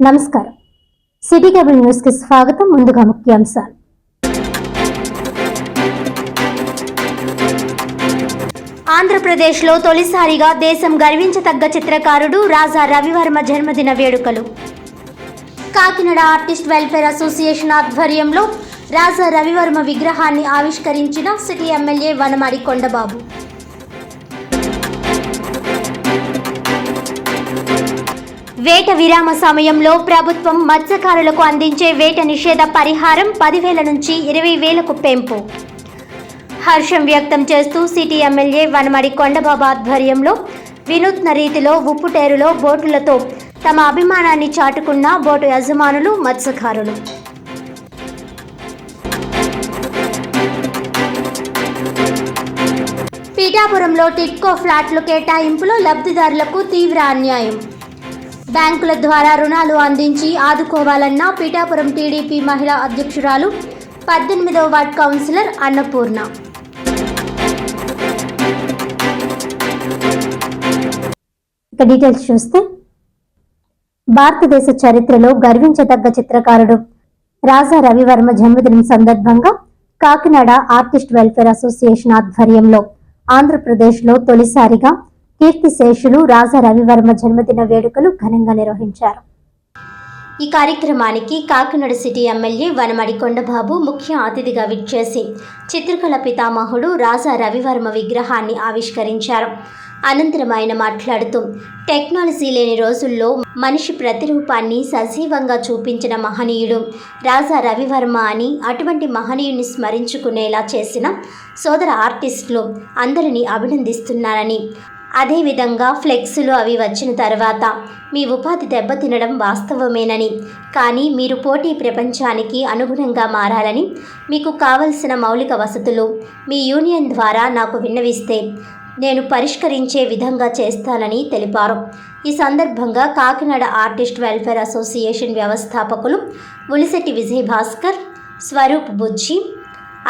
నమస్కారం. City cable న్యూస్కి స్వాగతం ముందుగా ముఖ్యాంశాలు. ఆంధ్రప్రదేశ్లో తొలిసారిగా దేశం గర్వించతగ్గ చిత్రకారుడు రాజా రవివర్మ జన్మదిన వేడుకలు. కాకినాడ ఆర్టిస్ట్ వెల్ఫేర్ అసోసియేషన్ ఆధ్వర్యంలో రాజా రవివర్మ విగ్రహాన్ని ఆవిష్కరించిన సిటీ ఎమ్మెల్యే వనమాడి కొండబాబు. వేట విరామ సమయంలో ప్రభుత్వం మత్స్యకారులకు అందించే వేట నిషేధ పరిహారం పదివేల నుంచి ఇరవై వేలకు పెంపు. హర్షం వ్యక్తం చేస్తూ సిటీ ఎమ్మెల్యే వనమడి కొండబాబు ఆధ్వర్యంలో వినూత్న రీతిలో ఉప్పుటేరులో బోటులతో తమ అభిమానాన్ని చాటుకున్న బోటు యజమానులు మత్స్యకారులు. పీఠాపురంలో టిట్కో ఫ్లాట్లు కేటాయింపులో లబ్ధిదారులకు తీవ్ర అన్యాయం. బ్యాంకుల ద్వారా రుణాలు అందించి ఆదుకోవాలన్న పీఠాపురం టీడీపీ మహిళా అధ్యక్షురాలు పద్దెనిమిదవ వార్డ్ కౌన్సిలర్ అన్నపూర్ణ. ఇక డీటెయిల్స్ చూస్తే భారతదేశ చరిత్రలో గర్వించదగ్గ చిత్రకారుడు రాజా రవివర్మ జన్మదినం సందర్భంగా కాకినాడ ఆర్టిస్ట్ వెల్ఫేర్ అసోసియేషన్ ఆధ్వర్యంలో ఆంధ్రప్రదేశ్లో తొలిసారిగా కీర్తిశేషులు రాజా రవివర్మ జన్మదిన వేడుకలు ఘనంగా నిర్వహించారు. ఈ కార్యక్రమానికి కాకినాడ సిటీ ఎమ్మెల్యే వనమడి కొండబాబు ముఖ్య అతిథిగా విచ్చేసి చిత్రకళ పితామహుడు రాజా రవివర్మ విగ్రహాన్ని ఆవిష్కరించారు. అనంతరం ఆయన మాట్లాడుతూ టెక్నాలజీ లేని రోజుల్లో మనిషి ప్రతిరూపాన్ని సజీవంగా చూపించిన మహనీయుడు రాజా రవివర్మ అని అటువంటి మహనీయుని స్మరించుకునేలా చేసిన సోదర ఆర్టిస్టులు అందరినీ అభినందిస్తున్నారని అదేవిధంగా ఫ్లెక్సులు అవి వచ్చిన తర్వాత మీ ఉపాధి దెబ్బతినడం వాస్తవమేనని. కానీ మీరు పోటీ ప్రపంచానికి అనుగుణంగా మారాలని మీకు కావలసిన మౌలిక వసతులు మీ యూనియన్ ద్వారా నాకు విన్నవిస్తే నేను పరిష్కరించే విధంగా చేస్తానని తెలిపారు. ఈ సందర్భంగా కాకినాడ ఆర్టిస్ట్ వెల్ఫేర్ అసోసియేషన్ వ్యవస్థాపకులు ఉలిశెట్టి విజయ్ భాస్కర్ స్వరూప్ బుజ్జి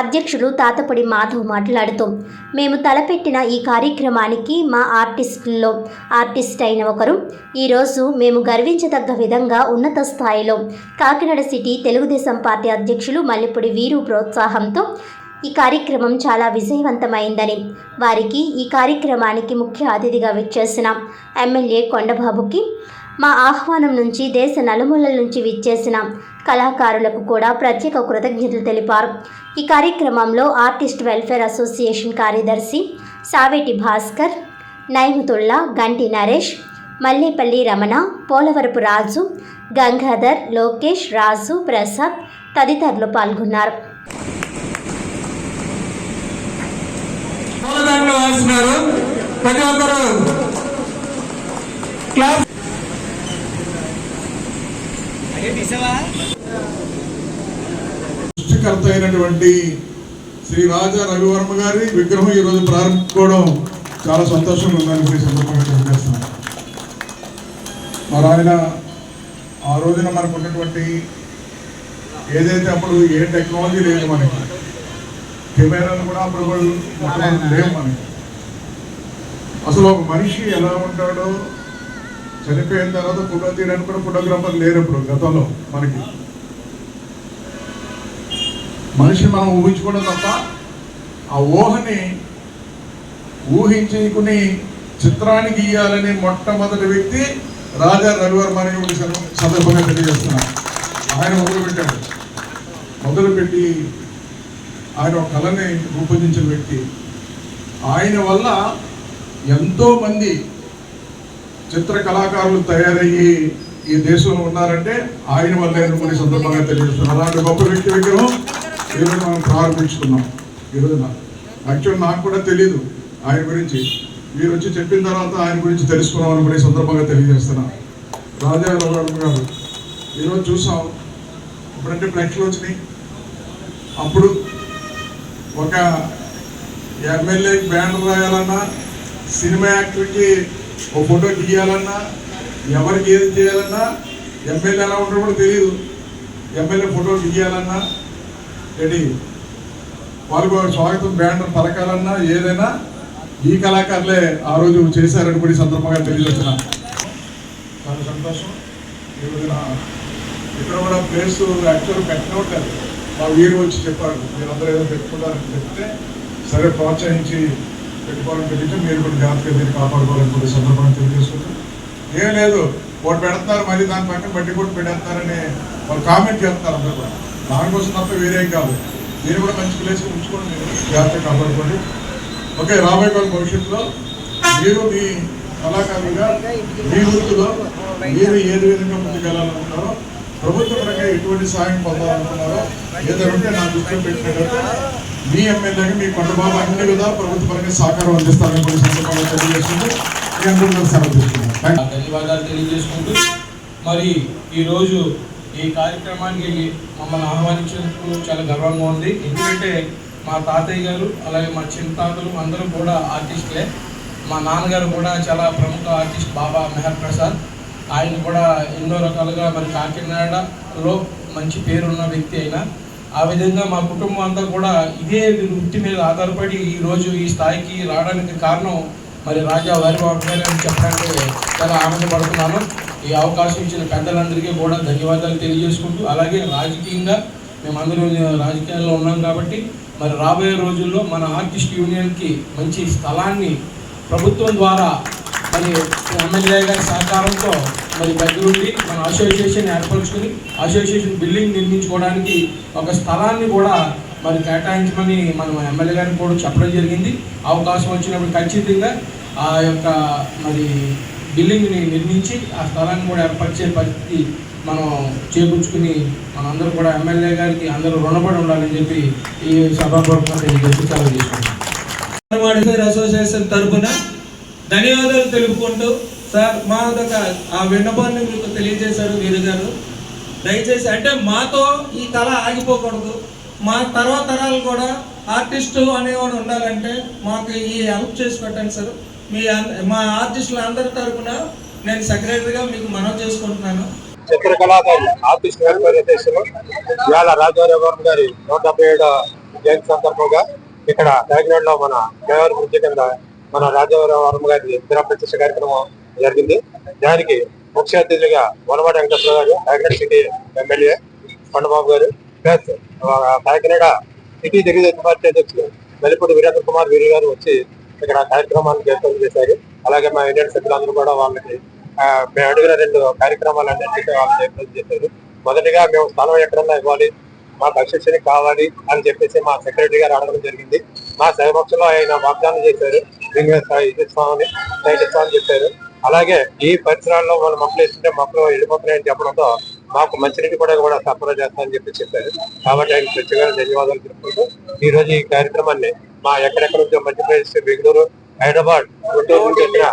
అధ్యక్షులు తాతపూడి మాధవ్ మాట్లాడుతూ మేము తలపెట్టిన ఈ కార్యక్రమానికి మా ఆర్టిస్టుల్లో ఆర్టిస్ట్ అయిన ఒకరు. ఈరోజు మేము గర్వించదగ్గ విధంగా ఉన్నత స్థాయిలో కాకినాడ సిటీ తెలుగుదేశం పార్టీ అధ్యక్షులు మల్లెపూడి వీరు ప్రోత్సాహంతో ఈ కార్యక్రమం చాలా విజయవంతమైందని వారికి ఈ కార్యక్రమానికి ముఖ్య అతిథిగా విచ్చేసిన ఎమ్మెల్యే కొండబాబుకి మా ఆహ్వానం నుంచి దేశ నలుమూలల నుంచి విచ్చేసిన కళాకారులకు కూడా ప్రత్యేక కృతజ్ఞతలు తెలిపారు. ఈ కార్యక్రమంలో ఆర్టిస్ట్ వెల్ఫేర్ అసోసియేషన్ కార్యదర్శి సావేటి భాస్కర్ నైముతుల్లా గంటి నరేష్ మల్లేపల్లి రమణ పోలవరపు రాజు గంగాధర్ లోకేష్ రాజు ప్రసాద్ తదితరులు పాల్గొన్నారు. ప్రతి ఒక్కరు క్లాస్ సృష్టికర్త అయినటువంటి శ్రీ రాజా రవివర్మ గారి విగ్రహం ఈరోజు ప్రారంభించుకోవడం చాలా సంతోషంగా ఉందని శ్రీ సందర్భంగా తెలియజేస్తున్నాను మరి ఆయన ఆ రోజున మనకు ఉన్నటువంటి ఏదైతే అప్పుడు ఏ టెక్నాలజీ లేదు మనకి కెమెరాలు కూడా అప్పుడు లేవు మనకి. అసలు ఒక మనిషి ఎలా ఉంటాడో చనిపోయిన తర్వాత ఫోటో తీయడానికి కూడా ఫోటోగ్రాఫర్ లేరు ఇప్పుడు గతంలో మనకి. మనిషిని మనం ఊహించుకోవడం తప్ప ఆ ఊహని ఊహించుకుని చిత్రాన్ని గీయాలని మొట్టమొదటి వ్యక్తి రాజా రవివర్మ అని ఒక సందర్భంగా తెలియజేస్తున్నాను ఆయన మొదలుపెట్టాడు మొదలుపెట్టి ఆయన ఒక కళని రూపొందించిన వ్యక్తి. ఆయన వల్ల ఎంతోమంది చిత్ర కళాకారులు తయారయ్యి ఈ దేశంలో ఉన్నారంటే ఆయన వల్ల ఎందుకు కొన్ని సందర్భంగా తెలియజేస్తున్నారు. అలాంటి గొప్ప వ్యక్తి విగ్రహం ఈరోజు మనం ప్రారంభించుకున్నాం ఈరోజున యాక్చువల్ నాకు కూడా తెలియదు ఆయన గురించి. మీరు వచ్చి చెప్పిన తర్వాత ఆయన గురించి తెలుసుకున్నామని కూడా సందర్భంగా తెలియజేస్తున్నాను రాజా రఘురామ్ గారు ఈరోజు చూసాం. ఇప్పుడంటే ప్రేక్షలు వచ్చినాయి. అప్పుడు ఒక ఎమ్మెల్యేకి బ్యానర్ రాయాలన్నా సినిమా యాక్టర్కి ఒక ఫోటో తీయాలన్నా ఎవరికి ఏది చేయాలన్నా ఎమ్మెల్యే ఎలా ఉంటారో కూడా తెలియదు ఎమ్మెల్యే ఫోటో తీయాలన్నా రెడీ. వాళ్ళకు స్వాగతం బ్యాండ్ పలకాలన్నా ఏదైనా ఈ కళాకారులే ఆ రోజు చేశారని కూడా ఈ సందర్భంగా తెలియజేసిన చాలా సంతోషం. ఈ రోజున ఇక్కడ కూడా ప్లేస్ యాక్చువల్ పెట్టినట్లేదు మా వీరు వచ్చి చెప్పారు. మీరందరూ ఏదో పెట్టుకుంటారని చెప్తే సరే ప్రోత్సహించి పెట్టుకోవాలని తెలియదు మీరు కూడా జాగ్రత్తగా దీన్ని కాపాడుకోవాలని కూడా సందర్భంగా తెలియజేసుకుంటాం ఏం లేదు ఒకటి పెడతారు మరి దాని పక్కన బట్టి కూడా పెడతారని వాళ్ళు కామెంట్ చేస్తారు అందరూ కూడా. దానికోసం తప్ప వేరేం కాదు. దీన్ని కూడా మంచి ప్లేస్ ఉంచుకోండి మీరు జాగ్రత్తగా కాపాడుకోండి. ఓకే రాబోయే కాలం భవిష్యత్తులో మీరు మీ కళాకారులుగా మీ వృత్తిలో మీరు ఏది విధంగా ముందుకెళ్ళాలనుకుంటారో ప్రభుత్వ పరంగా ఎటువంటి సాయం పొందాలనుకున్నారో ఏదైనా ఉంటే నా దృష్టిలో పెట్టినట్లయితే మీ ఎమ్మెల్యేగా మీ కొండబాబు అన్ని విధాలు ప్రభుత్వ పరంగా సహకారం అందిస్తారని కూడా సందర్భంగా తెలియజేస్తుంది మీ అందరూ సెలవు ధన్యవాదాలు తెలియజేసుకుంటూ మరి ఈరోజు ఈ కార్యక్రమానికి మమ్మల్ని ఆహ్వానించినందుకు చాలా గర్వంగా ఉంది. ఎందుకంటే మా తాతయ్య గారు అలాగే మా చిన్న తాతలు అందరూ కూడా ఆర్టిస్టులే. మా నాన్నగారు కూడా చాలా ప్రముఖ ఆర్టిస్ట్ బాబా మెహర్ ప్రసాద్. ఆయన కూడా ఎన్నో రకాలుగా మరి కాకినాడలో మంచి పేరున్న వ్యక్తి అయినా. ఆ విధంగా మా కుటుంబం అంతా కూడా ఇదే వృత్తి మీద ఆధారపడి ఈరోజు ఈ స్థాయికి రావడానికి కారణం మరి రాజా వారి బాబు అని చెప్పడానికి చాలా ఆనందపడుతున్నాను. ఈ అవకాశం ఇచ్చిన పెద్దలందరికీ కూడా ధన్యవాదాలు తెలియజేసుకుంటూ అలాగే రాజకీయంగా మేమందరం రాజకీయాల్లో ఉన్నాం కాబట్టి మరి రాబోయే రోజుల్లో మన ఆర్టిస్ట్ యూనియన్కి మంచి స్థలాన్ని ప్రభుత్వం ద్వారా మరి ఎమ్మెల్యే గారి సహకారంతో మరి దగ్గరుండి మన అసోసియేషన్ ఏర్పరచుకుని అసోసియేషన్ బిల్డింగ్ నిర్మించుకోవడానికి ఒక స్థలాన్ని కూడా మరి కేటాయించమని మనం ఎమ్మెల్యే గారిని కూడా చెప్పడం జరిగింది. అవకాశం వచ్చినప్పుడు ఖచ్చితంగా ఆ యొక్క మరి బిల్డింగ్ని నిర్మించి ఆ స్థలాన్ని కూడా ఏర్పరిచే పరిస్థితి మనం చేకూర్చుకుని మనందరూ కూడా ఎమ్మెల్యే గారికి అందరూ రుణపడి ఉండాలని చెప్పి ఈ సభాపూర్వకంగా తెలియజేసి సెలవు తీసుకుంటాం అసోసియేషన్ తరఫున ధన్యవాదాలు తెలుపుకుంటూ సార్ మా యొక్క ఆ విన్నపాన్ని మీకు తెలియజేశారు వీరు గారు దయచేసి అంటే మాతో ఈ కళ ఆగిపోకూడదు. మా తర్వాత తరాలు కూడా ఆర్టిస్టు అనేవాడు ఉండాలంటే మాకు ఈ హెల్ప్ చేసి పెట్టండి సార్. మీ మా ఆర్టిస్టులు అందరి తరఫున నేను సెక్రటరీగా మీకు మనవి చేసుకుంటున్నాను. చిత్రకళాకారులు ఆర్టిస్ట్ వెల్ఫేర్ అధ్యక్షులు ఇవాళ రాజారావు గారి నూట డెబ్బై ఏడో జయంతి సందర్భంగా ఇక్కడ కాకినాడలో మన దేవర బ్రిడ్జి కింద మన రాజారావు గారి ప్రత్యక్ష కార్యక్రమం జరిగింది. దానికి ముఖ్య అతిథులుగా వనవాడ వెంకటేశ్వర గారు కాకినాడ సిటీ ఎమ్మెల్యే కొండబాబు గారు plus Kakinada city Telugu Desam party అధ్యక్షులు వెలిపూడి వీరేంద్ర కుమార్ వీరి గారు వచ్చి ఇక్కడ కార్యక్రమాన్ని ఏర్పాటు చేశారు. అలాగే మా ఇండియన్ సభ్యులందరూ కూడా వాళ్ళకి మేము అడిగిన రెండు కార్యక్రమాలన్నింటినీ వాళ్ళు ఏర్పాటు చేశారు. మొదటిగా మేము స్థలం ఎక్కడన్నా ఇవ్వాలి మాకు అసోసియేషన్ కావాలి అని చెప్పేసి మా సెక్రటరీ గారు అడగడం జరిగింది. మా సమక్షంలో ఆయన వాగ్దానం చేశారు. దీన్ని స్వామి సైట్ చెప్పారు. అలాగే ఈ పరిసరాల్లో వాళ్ళు మొక్కలు వేస్తుంటే మొక్కలు వెళ్ళిపోతున్నాయని చెప్పడంతో మాకు మంచినీటి కూడా కూడా సరఫరా చేస్తామని చెప్పి చెప్పారు. కాబట్టి ఆయన ప్రత్యేకంగా ధన్యవాదాలు తెలుపుకుంటూ ఈ రోజు ఈ కార్యక్రమాన్ని మా ఎక్కడెక్కడ నుంచో మధ్యప్రదేశ్ బెంగళూరు హైదరాబాద్ గుంటూరు నుంచి వచ్చిన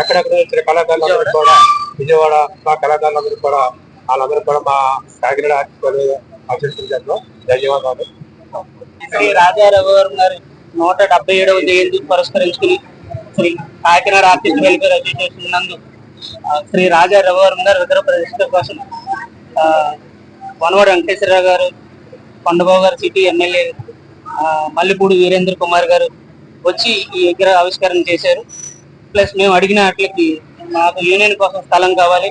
ఎక్కడెక్కడ వచ్చిన కళాకారులందరూ కూడా విజయవాడ మా కళాకారులందరూ కూడా వాళ్ళందరూ కూడా మా కాకినాడ అభివృద్ధి ధన్యవాదాలు. శ్రీ రాజా రఘువరం గారి నూట డెబ్బై ఏడవ జయంతి పురస్కరించుకుని Sri Kakinada artist welfare association నందు శ్రీ రాజా రఘువరం గారు విగ్రహ ప్రతిష్ట కోసం వనవాడ వెంకటేశ్వరరావు గారు కొండబాబు గారు సిటీ ఎమ్మెల్యే ఆ, మల్లెపూడి వీరేంద్ర కుమార్ గారు వచ్చి ఈ విగ్రహ ఆవిష్కరణ చేశారు. ప్లస్ మేము అడిగిన వాటికి మాకు యూనియన్ కోసం స్థలం కావాలి.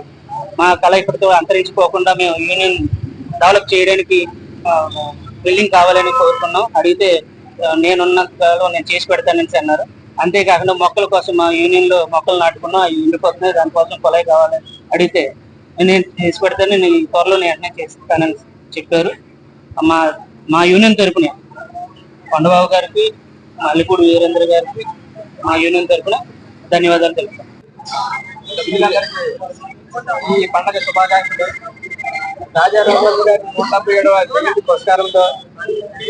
మా కళ ఇప్పటితో అంతరించిపోకుండా మేము యూనియన్ డెవలప్ చేయడానికి బిల్డింగ్ కావాలని కోరుకున్నాం. అడిగితే నేనున్న కళలో నేను చేసి పెడతానని అన్నారు. అంతేకాకుండా మొక్కల కోసం మా యూనియన్లో మొక్కలు నాటుకున్నాం. అవి ఉండిపోతున్నాయి దానికోసం కొలై కావాలని అడిగితే నేను చేసి పెడతాను నేను ఈ త్వరలో నేను వెంటనే చేస్తానని చెప్పారు. మా మా యూనియన్ తరపున కొండబాబు గారికి మల్లిపూడి వీరేంద్ర గారికి మా యూనియన్ తరపున ధన్యవాదాలు తెలుపుతాను ఈ పండగ శుభాకాంక్షలు. రాజారావు గారి నూట డెబ్బై ఏడవ జయంతి పురస్కారంతో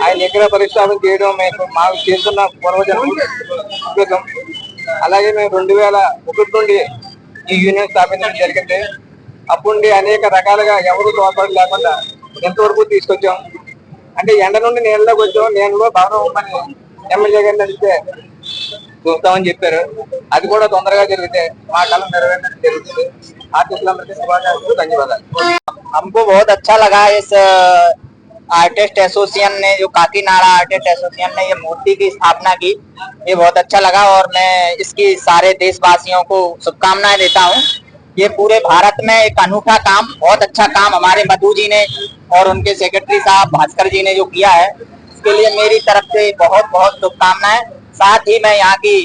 ఆయన విగ్రహ పరిష్కారం చేయడం మేము మాకు చేస్తున్న పూర్వజన్మ అలాగే మేము రెండు వేల ఒకటి నుండి ఈ యూనియన్ స్థాపించడం జరిగింది. అప్పటి నుండి అనేక రకాలుగా ఎవరు తోడ్పాటు లేకుండా ఎంతవరకు తీసుకొచ్చాం అంటే ఎండ నుండి నీళ్ళలోకి వచ్చాం నీళ్ళలో భవనం ఇవ్వమని ఎమ్మెల్యే గారిని అడిగితే చూస్తామని చెప్పారు అది కూడా తొందరగా జరిగితే మా కళ నెరవేరడం జరుగుతుంది ఆర్టిస్టులందరికీ శుభాకాంక్షలు ధన్యవాదాలు हमको बहुत अच्छा लगा इस आर्टिस्ट एसोसिएशन ने जो काकीनाड़ा आर्टिस्ट एसोसिएशन ने ये मूर्ति की स्थापना की ये बहुत अच्छा लगा और मैं इसकी सारे देशवासियों को शुभकामनाएं देता हूँ ये पूरे भारत में एक अनूठा काम, बहुत अच्छा काम हमारे मधु जी ने और उनके सेक्रेटरी साहब भास्कर जी ने जो किया है। इसके लिए मेरी तरफ़ से बहुत बहुत शुभकामनाएँ। साथ ही मैं यहाँ की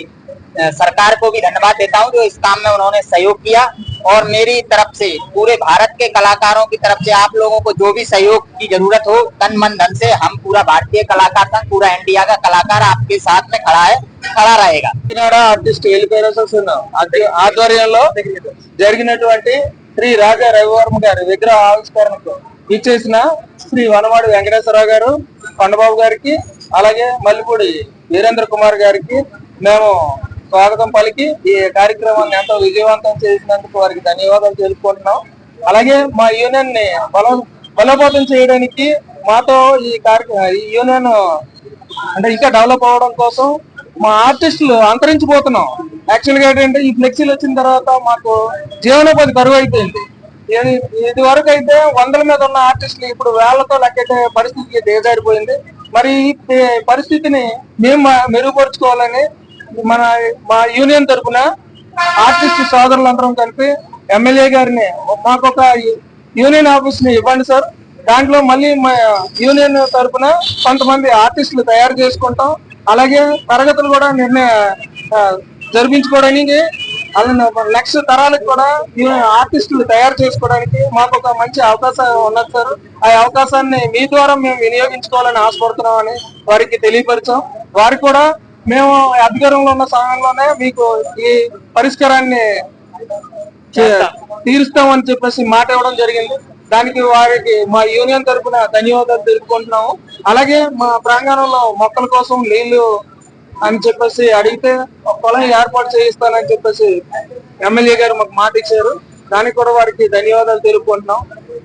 सरकार को भी धन्यवाद देता हूँ जो इस काम में उन्होंने सहयोग किया और मेरी तरफ से पूरे भारत के कलाकारों की तरफ से आप लोगों को जो भी सहयोग की जरूरत हो तन मन धन से हम पूरा भारतीय कलाकार संघ पूरा इंडिया का कलाकार आपके साथ में खड़ा है खड़ा रहेगा కాకినాడ ఆర్టిస్ట్ వెల్ఫేర్ అసోసియేషన్ ఆధ్య- ఆధ్వర్యంలో జరిగినటువంటి శ్రీ రాజా రవివర్మ గారి విగ్రహ ఆవిష్కరణకు ఇచ్చేసిన శ్రీ వనమాడి వెంకటేశ్వరరావు గారు కొండబాబు గారికి అలాగే మల్లిపూడి వీరేంద్ర కుమార్ గారికి మేము స్వాగతం పలికి ఈ కార్యక్రమాన్ని ఎంతో విజయవంతం చేసినందుకు వారికి ధన్యవాదాలు తెలుపుకుంటున్నాం. అలాగే మా యూనియన్ని బల బలోపేతం చేయడానికి మాతో ఈ కార్య ఈ యూనియన్ అంటే ఇంకా డెవలప్ అవ్వడం కోసం మా ఆర్టిస్టులు అంతరించిపోతున్నాం. యాక్చువల్గా ఏంటంటే ఈ ఫ్లెక్సీలు వచ్చిన తర్వాత మాకు జీవనోపాధి కరువు అయిపోయింది ఇది వరకు అయితే వందల మీద ఉన్న ఆర్టిస్టులు ఇప్పుడు వేళ్ళతో లెక్కెట్టే పరిస్థితికి దిగజారిపోయింది. మరి ఈ పరిస్థితిని మేము మెరుగుపరుచుకోవాలని మన మా యూనియన్ తరఫున ఆర్టిస్ట్ సోదరులందరం కలిపి ఎమ్మెల్యే గారిని మాకు ఒక యూనియన్ ఆఫీస్ని ఇవ్వండి సార్. దాంట్లో మళ్ళీ మా యూనియన్ తరపున కొంతమంది ఆర్టిస్టులు తయారు చేసుకుంటాం. అలాగే తరగతులు కూడా నిర్ణయ జరిపించుకోవడానికి అలా నెక్స్ట్ తరాలకు కూడా ఆర్టిస్టులు తయారు చేసుకోవడానికి మాకు ఒక మంచి అవకాశం ఉన్నది సార్. ఆ అవకాశాన్ని మీ ద్వారా మేము వినియోగించుకోవాలని ఆశపడుతున్నాం అని వారికి తెలియపరిచాం. వారికి కూడా మేము అధికారంలో ఉన్న సమయంలోనే మీకు ఈ పరిష్కారాన్ని తీరుస్తామని చెప్పేసి మాట ఇవ్వడం జరిగింది. దానికి వారికి మా యూనియన్ తరపున ధన్యవాదాలు తెలుపుకుంటున్నాము. అలాగే మా ప్రాంగణంలో మొక్కల కోసం నీళ్ళు అని చెప్పేసి అడిగితే పొలం ఏర్పాటు చేయిస్తానని చెప్పేసి ఎమ్మెల్యే గారు మాకు మాట ఇచ్చారు. దానికి కూడా వారికి ధన్యవాదాలు తెలుపుకుంటున్నాం.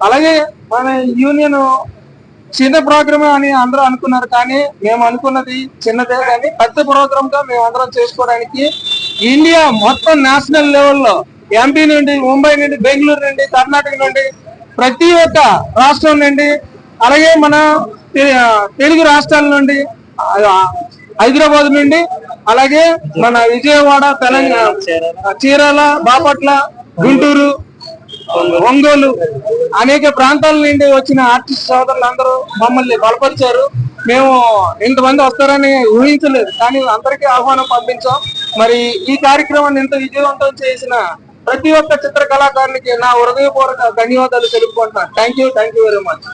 అలాగే మన యూనియన్ చిన్న ప్రోగ్రామ్ అని అందరూ అనుకున్నారు కానీ మేము అనుకున్నది చిన్నదే కానీ పెద్ద ప్రోగ్రామ్గా మేము అందరం చేసుకోవడానికి ఇండియా మొత్తం నేషనల్ లెవెల్లో ఎంపీ నుండి ముంబై నుండి బెంగళూరు నుండి కర్ణాటక నుండి ప్రతి ఒక్క రాష్ట్రం నుండి అలాగే మన తెలుగు రాష్ట్రాల నుండి హైదరాబాద్ నుండి అలాగే మన విజయవాడ తెలంగాణ చీరాల బాపట్ల గుంటూరు ఒంగోలు అనేక ప్రాంతాల నుండి వచ్చిన ఆర్టిస్ట్ సోదరులందరూ మమ్మల్ని బలపరిచారు. మేము ఇంతమంది వస్తారని ఊహించలేదు కానీ అందరికీ ఆహ్వానం పంపించాం. మరి ఈ కార్యక్రమాన్ని ఇంత విజయవంతం చేసిన ప్రతి ఒక్క చిత్ర కళాకారునికి నా హృదయపూర్వక ధన్యవాదాలు తెలుపుకుంటున్నాను. Thank you thank you very much